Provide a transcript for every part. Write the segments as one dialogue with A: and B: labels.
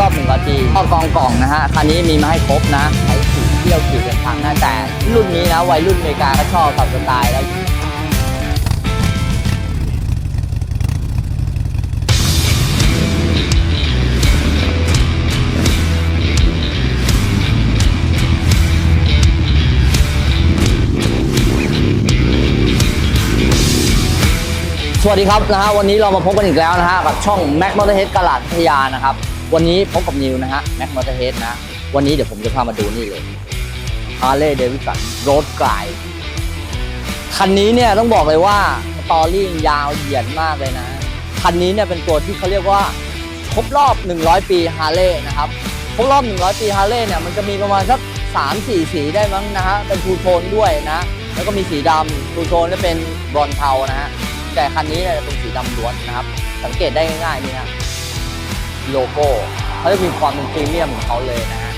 A: รอบ100ปีก็กองกล่องนะฮะคันนี้มีมาให้ครบนะใช้ขี่เที่ยวขี่กันทางนะแต่ รุ่นนี้นะวัยรุ่นอเมริกาก็ชอบขับสไตล์แล้วสวัสดีครับนะฮะวันนี้เรามาพบกันอีกแล้วนะฮะกับช่อง Mac Motorhead กลาดพัทยานะครับ วันนี้พบกับนิวนะฮะ Mac Motorhead นะ วันนี้เดี๋ยวผมจะพามาดูนี่เลย Harley Davidson Road Glide คันนี้เนี่ยต้องบอกเลยว่าสตอรี่ยาวเหยียดมากเลยนะ คันนี้เนี่ยเป็นตัวที่เขาเรียกว่าครบรอบ 100 ปี Harley นะครับครบรอบ 100 ปี Harley เนี่ยมันจะมีประมาณสัก3 4 สีได้มั้งนะฮะเป็นทูโทนด้วยนะ แล้วก็มีสีดำทูโทนจะเป็นบรอนเทานะฮะแต่คันนี้เนี่ยเป็นสีดำล้วนนะครับ สังเกตได้ง่ายๆนี่ฮะ โลโก้เขาจะมีความเป็นพรีเมียมของเขาเลยนะฮะ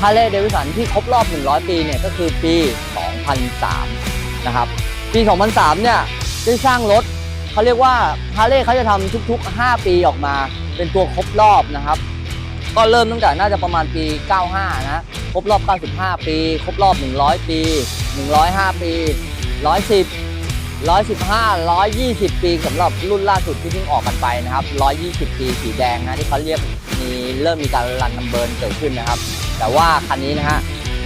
A: ฮาร์เลย์เดวิสันที่ครบรอบ 100 ปีเนี่ยก็คือปี 2003 นะครับ ปี 2003 เนี่ยได้สร้างรถเขาเรียกว่าฮาร์เลย์เขาจะทำทุกๆ 5 ปีออกมาเป็นตัวครบรอบนะครับ ก็เริ่มตั้งแต่น่าจะประมาณปี 95 นะ ครบรอบ 95 ปี ครบรอบ 100 ปี 105 ปี 110 115 120 ปีสำหรับรุ่นล่าสุดที่เพิ่งออกกันไปนะครับ 120 ปีสีแดงนะที่เขาเรียกมีเริ่มมีการรันนัมเบอร์เกิดขึ้นนะครับ แต่ว่าคันนี้นะฮะ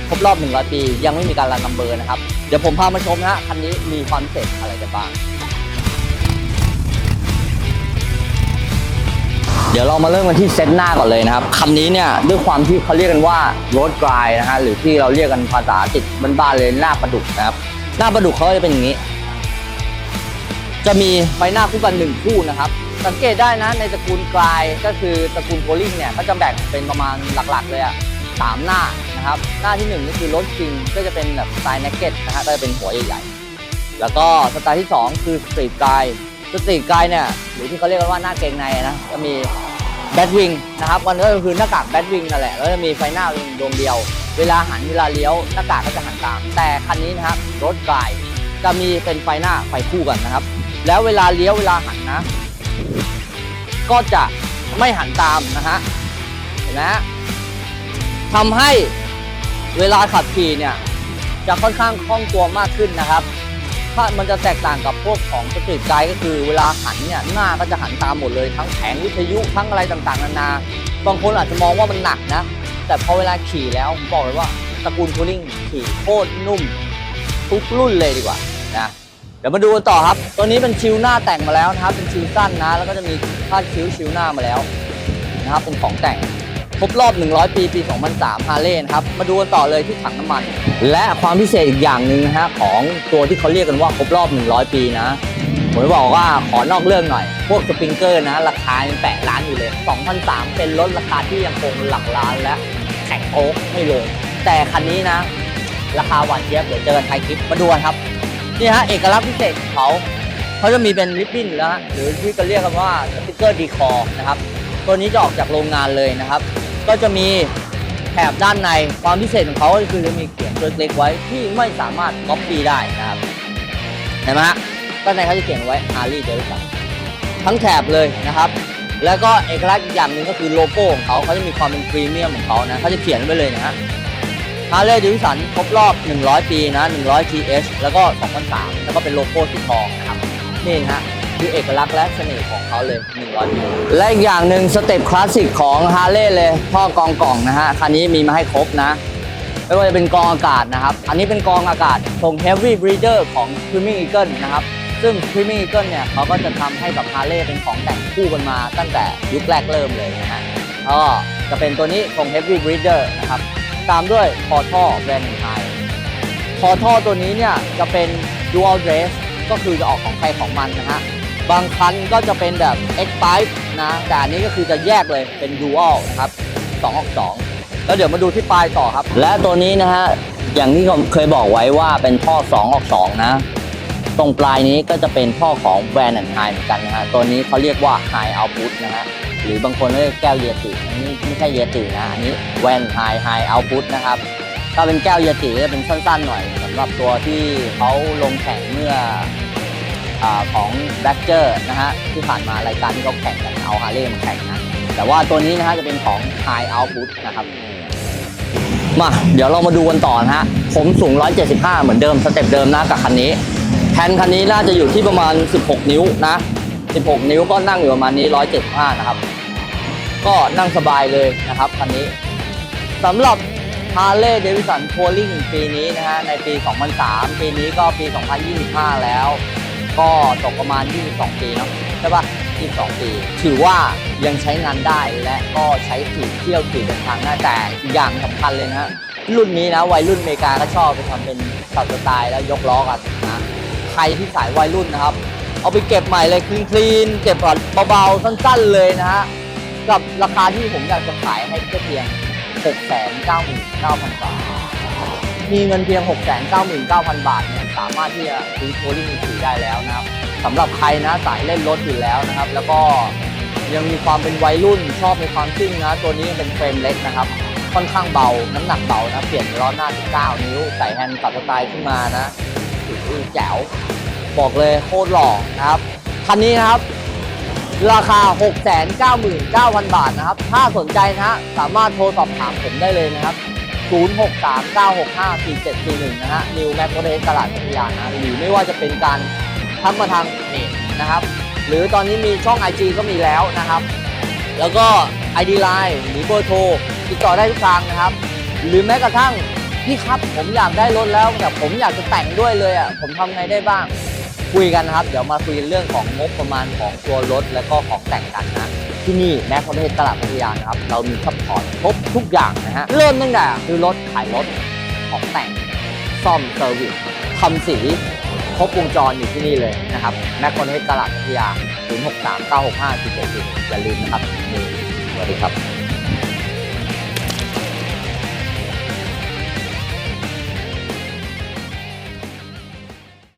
A: ครบรอบ 100 ปียังไม่มีการรันนัมเบอร์นะครับ เดี๋ยวผมพามาชมนะฮะคันนี้มีความพิเศษอะไรกันบ้าง เดี๋ยวเรามาเริ่มกันที่เซตหน้าก่อนเลยนะครับคันนี้เนี่ยด้วยความที่เขาเรียกกันว่า road glide นะฮะหรือที่เราเรียกกันภาษาติดบ้านๆเลยหน้าประดุกนะครับหน้าประดุกเขาจะเป็นอย่างนี้ จะมีไฟหน้าคู่กันหนึ่งคู่นะครับ สังเกตได้นะในตระกูลกลายก็คือตระกูลโพลิงเนี่ยก็จะแบ่งเป็นประมาณหลักๆ เลยอะสามหน้านะครับหน้าที่หนึ่งก็คือรถคิงก็จะเป็นแบบสไตล์นักเก็ตนะฮะก็จะเป็นหัวใหญ่ๆ แล้วก็สไตล์ที่สองคือสตรีทกายสตรีทกายเนี่ยหรือที่เขาเรียกกันว่าหน้าเกงในนะจะมีแบทวิงนะครับมันก็คือหน้ากากแบทวิงนั่นแหละแล้วจะมีไฟหน้าวงโดวงเดียว เวลาหันเวลาเลี้ยวหน้ากากก็จะหันตาม แต่คันนี้นะครับรถกลายจะมีเป็นไฟหน้าไฟคู่กันนะครับ แล้วเวลาเลี้ยวเวลาหันนะ ก็จะไม่หันตามนะฮะเห็นไหมฮะทำให้เวลาขับขี่เนี่ยจะค่อนข้างคล่องตัวมากขึ้นนะครับ ถ้ามันจะแตกต่างกับพวกของสตรีทไกด์ก็คือเวลาหันเนี่ยหน้าก็จะหันตามหมดเลยทั้งแผงวิทยุทั้งอะไรต่างๆนานา บางคนอาจจะมองว่ามันหนักนะ แต่พอเวลาขี่แล้วผมบอกเลยว่าตระกูลทูริงขี่โคตรนุ่มทุกรุ่นเลยดีกว่านะ เดี๋ยวมาดูกันต่อครับ ตัวนี้เป็นชิวหน้าแต่งมาแล้วนะครับ เป็นชิวสั้นนะ แล้วก็จะมีคาดคิ้วชิวหน้ามาแล้วนะครับ เป็นของแต่งครบรอบ 100 ปี ปี 2003ฮาร์เลย์นะครับ มาดูกันต่อเลยที่ถังน้ำมัน และความพิเศษอีกอย่างหนึ่งนะฮะของตัวที่เขาเรียกกันว่าครบรอบ 100 ปีนะ ผมจะบอกว่าขอนอกเรื่องหน่อย พวกสปริงเกอร์นะ ราคายังแปะล้านอยู่เลย 2003 เป็นรถราคาที่ยังคงหลักล้านและแข่งโอ๊กไม่เลย แต่คันนี้นะ ราคาหวานเจี๊ยบเดี๋ยวเจอกันท้ายคลิปมาดูกันครับ นี่ฮะเอกลักษณ์พิเศษของเขาเขาจะมีเป็นริบบิ้นแล้วฮะหรือที่ก็เรียกกันว่าสติกเกอร์ดีคอร์นะครับ ตัวนี้จะออกจากโรงงานเลยนะครับ ก็จะมีแถบด้านในความพิเศษของเขาก็คือจะมีเขียนตัวเล็กไว้ที่ไม่สามารถก๊อปปี้ได้นะครับเห็นไหมฮะด้านในเขาจะเขียนไว้ฮาร์ลีเดวิสันทั้งแถบเลยนะครับ แล้วก็เอกลักษณ์อีกอย่างหนึ่งก็คือโลโก้ของเขาเขาจะมีความเป็นพรีเมียมของเขานะเขาจะเขียนไว้เลยนะฮะ ฮาร์เลย์ดิวิสันครบรอบ 100 ปีนะ 100 TH แล้วก็ 2003 แล้วก็เป็นโลโก้สีทองนะครับ นี่ฮะคือเอกลักษณ์และเสน่ห์ของเขาเลย 100 ปี และอีกอย่างหนึ่งสเต็ปคลาสสิกของฮาร์เลย์เลยท่อกองกล่องนะฮะ คันนี้มีมาให้ครบนะไม่ว่าจะเป็นกองอากาศนะครับ อันนี้เป็นกองอากาศทรง Heavy Breather ของ Screaming Eagle นะครับ ซึ่ง Screaming Eagle เนี่ยเขาก็จะทำให้กับ Harley เป็นของแต่งคู่กันมาตั้งแต่ยุคแรกเริ่มเลยนะฮะก็จะเป็นตัวนี้ทรง Heavy Breather นะครับ ตามด้วยคอท่อแบรนด์ไทยคอท่อตัวนี้เนี่ยจะเป็น dual dress ก็คือจะออกของใครของมันนะฮะ บางคันก็จะเป็นแบบ X5 นะแต่อันนี้ก็คือจะแยกเลยเป็น dual นะครับ2ออก2แล้วเดี๋ยวมาดูที่ปลายต่อครับ และตัวนี้นะฮะ อย่างที่ผมเคยบอกไว้ว่าเป็นท่อ 2 ออก 2 นะ ตรงปลายนี้ก็จะเป็นท่อของแบรนด์ไฮเหมือนกันนะฮะ ตัวนี้เขาเรียกว่า High Output นะฮะ หรือบางคนเรียกแก้วเยติอันนี้ไม่ใช่เยตินะ อันนี้แวนไฮไฮเอาพุทนะครับ ถ้าเป็นแก้วเยติจะเป็นสั้นๆหน่อยสำหรับตัวที่เขาลงแข่งเมื่ออของแบ็กเจอร์นะฮะที่ผ่านมารายการที่เขาแข่งกันเอาฮาร์เลย์มาแข่งนะ แต่ว่าตัวนี้นะฮะจะเป็นของ High Output นะครับมาเดี๋ยวเรามาดูกันต่อนะฮะ ผมสูง 175 เหมือนเดิม สเต็ปเดิมนะกับคันนี้ แทนคันนี้น่าจะอยู่ที่ประมาณ 16 นิ้วนะ 16 นิ้วก็นั่งอยู่ประมาณนี้ 175 นะครับ ก็นั่งสบายเลยนะครับคันนี้สำหรับ Harley Davidson Touring ปีนี้นะฮะในปี 2003 ปีนี้ก็ปี 2025 แล้ว ก็ตกประมาณ 22 ปีเนาะใช่ปะ22 ปี ถือว่ายังใช้งานได้และก็ใช้ขี่เที่ยวขี่เดินทางได้แต่อย่างสำคัญเลยนะรุ่นนี้นะวัยรุ่นอเมริกาก็ชอบไปทำเป็นตัดสไตล์แล้วยกล้อกันนะใครที่สายวัยรุ่นนะครับ เอาไปเก็บใหม่เลยคลีนๆเก็บก่อนเบาๆสั้น ๆ เลยนะฮะ กับราคาที่ผมอยากจะขายให้แค่เพียง 699,000 บาท มีเงินเพียง 699,000 บาทเนี่ยสามารถที่จะซื้อโทลิ่งมือถือได้แล้วนะครับสำหรับใครนะสายเล่นรถอยู่แล้วนะครับ แล้วก็ยังมีความเป็นวัยรุ่นชอบในความซิ่งนะ ตัวนี้เป็นเฟรมเล็กนะครับ ค่อนข้างเบา น้ำหนักเบานะ เปลี่ยนล้อหน้า 19 นิ้ว ใส่แฮนด์ตัดสไตล์ขึ้นมานะโอ้โหแจ๋ว บอกเลยโคตรหล่อนะครับ คันนี้นะครับ ราคา 699,000 บาทนะครับ ถ้าสนใจนะฮะ สามารถโทรสอบถามผมได้เลยนะครับ 0639654741 นะฮะนิวแมคโครเรสตลาดพัทยานะ หรือไม่ว่าจะเป็นการทักมาทางเพจนะครับ หรือตอนนี้มีช่อง IG ก็มีแล้วนะครับ แล้วก็ ID Line หรือเบอร์โทรติดต่อได้ทุกทางนะครับ หรือแม้กระทั่งพี่ครับผมอยากได้รถแล้วแต่ผมอยากจะแต่งด้วยเลยอะผมทำไงได้บ้าง คุยกันนะครับ เดี๋ยวมาคุยเรื่องของงบประมาณของตัวรถ แล้วก็ของแต่งกันนะ ที่นี่แม็กคอนเทนตลาดพัทยานะครับ เรามีซัพพอร์ตครบทุกอย่างนะฮะ เริ่มตั้งแต่ซื้อรถขายรถของแต่ง ซ่อมเซอร์วิสทำสีครบวงจรอยู่ที่นี่เลยนะครับแม็กคอนเทนตลาดพัทยา 0 6 3 9 6 5 4 7 4อย่าลืมนะครับนี่สวัสดีครับ